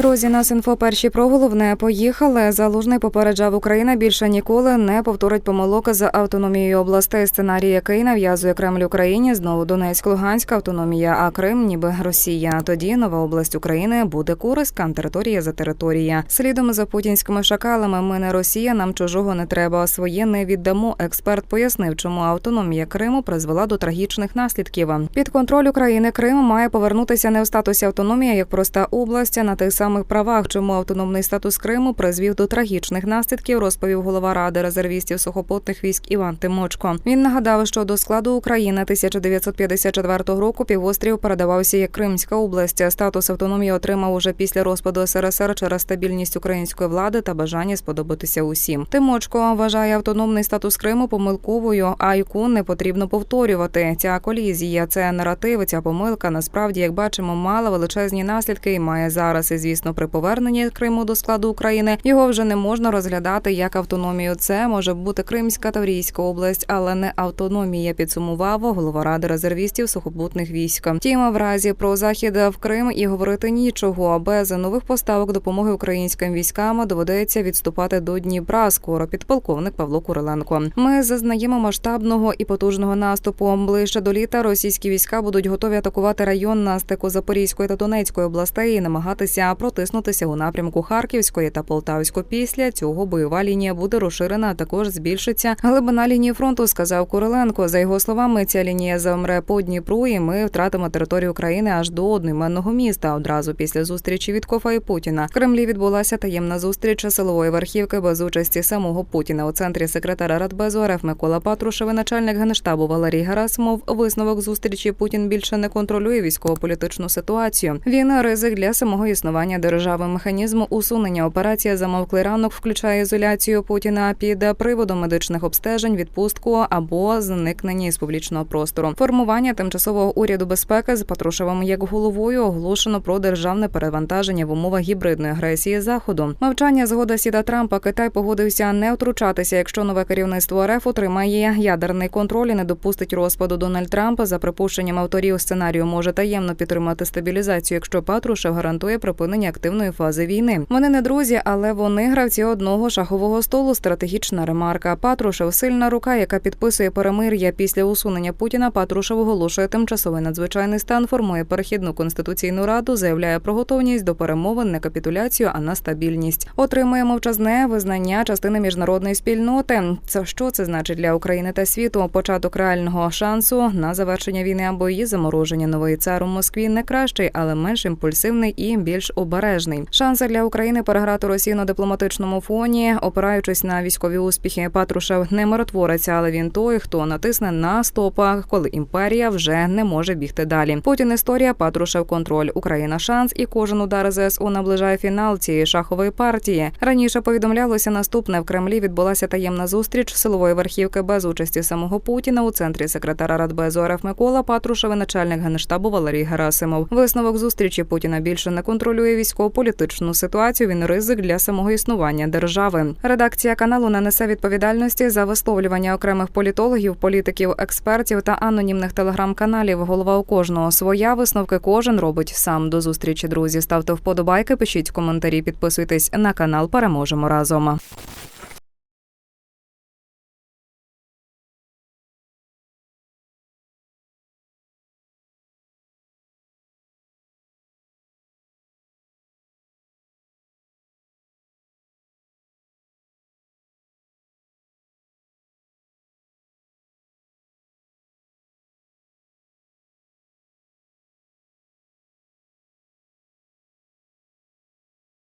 Друзі, нас інфо перші про головне поїхали. Залужний попереджав Україна більше ніколи не повторить помилок за автономією областей. Сценарій, який нав'язує Кремль Україні, знову Донецьк, Луганська автономія, а Крим, ніби Росія. Тоді нова область України буде Курискан, територія за територія. Слідом за путінськими шакалами. Ми не Росія, нам чужого не треба. Своє не віддамо. Експерт пояснив, чому автономія Криму призвела до трагічних наслідків. Під контроль України Крим має повернутися не в статусі автономії, як проста область, на тих самих правах, чому автономний статус Криму призвів до трагічних наслідків, розповів голова ради резервістів сухопутних військ Іван Тимочко. Він нагадав, що до складу України 1954 року півострів передавався як Кримська область. Статус автономії отримав уже після розпаду СРСР через стабільність української влади та бажання сподобатися усім. Тимочко вважає автономний статус Криму помилковою, а яку не потрібно повторювати. Ця колізія, це наратив, ця помилка насправді, як бачимо, мала величезні наслідки і має зараз. І звісно, при поверненні Криму до складу України його вже не можна розглядати як автономію. Це може бути Кримська Таврійська область, але не автономія. Підсумував голова ради резервістів сухопутних військ. Втім, в разі про захід в Крим і говорити нічого. Без нових поставок допомоги українським військам доведеться відступати до Дніпра. Скоро підполковник Павло Куриленко. Ми зазнаємо масштабного і потужного наступу. Ближче до літа російські війська будуть готові атакувати район на стику Запорізької та Донецької областей і намагатися протиснутися у напрямку Харківської та Полтавської. Після цього бойова лінія буде розширена. а Також збільшиться глибина лінії фронту. Сказав Куриленко. За його словами, ця лінія замре по Дніпру, і ми втратимо територію України аж до одноіменного міста. Одразу після зустрічі Віткофа і Путіна в Кремлі відбулася таємна зустріч силової верхівки без участі самого Путіна. У центрі секретара Радбезу РФ Микола Патрушев і начальник генштабу Валерій Герасимов. Висновок зустрічі Путін більше не контролює військово-політичну ситуацію. Він ризик для самого існування держави. Механізму усунення операція замовклий ранок включає ізоляцію Путіна під приводом медичних обстежень, відпустку або зникнення із публічного простору. Формування тимчасового уряду безпеки з Патрушевим як головою оголошено про державне перевантаження в умовах гібридної агресії заходу. Мовчання згода сіда Трампа. Китай погодився не втручатися, якщо нове керівництво РФ отримає ядерний контроль і не допустить розпаду Дональд Трампа. За припущенням авторів сценарію може таємно підтримати стабілізацію, якщо Патрушев гарантує припинення активної фази війни. Вони не друзі, але вони гравці одного шахового столу. Стратегічна ремарка. Патрушев сильна рука, яка підписує перемир'я після усунення Путіна. Патрушев оголошує тимчасовий надзвичайний стан, формує перехідну конституційну раду, заявляє про готовність до перемовин, не капітуляцію, а на стабільність. Отримує мовчазне визнання частини міжнародної спільноти. Це що це значить для України та світу? Початок реального шансу на завершення війни або її замороження. Новий цар у Москві не кращий, але менш імпульсивний і більш обережний. Шанси для України переграти Росію на дипломатичному фоні, опираючись на військові успіхи. Патрушев не миротворець, але він той, хто натисне на стопах, коли імперія вже не може бігти далі. Путін історія Патрушев контроль. Україна шанс, і кожен удар ЗСУ наближає фінал цієї шахової партії. Раніше повідомлялося наступне в Кремлі. Відбулася таємна зустріч силової верхівки без участі самого Путіна у центрі секретара Радбезу РФ Микола Патрушев і начальник генштабу Валерій Герасимов. Висновок зустрічі Путіна більше не контролює військово-політичну ситуацію. Він ризик для самого існування держави. Редакція каналу нанесе відповідальності за висловлювання окремих політологів, політиків, експертів та анонімних телеграм-каналів. Голова у кожного своя висновки кожен робить сам. До зустрічі, друзі. Ставте вподобайки, пишіть коментарі, підписуйтесь на канал. Переможемо разом.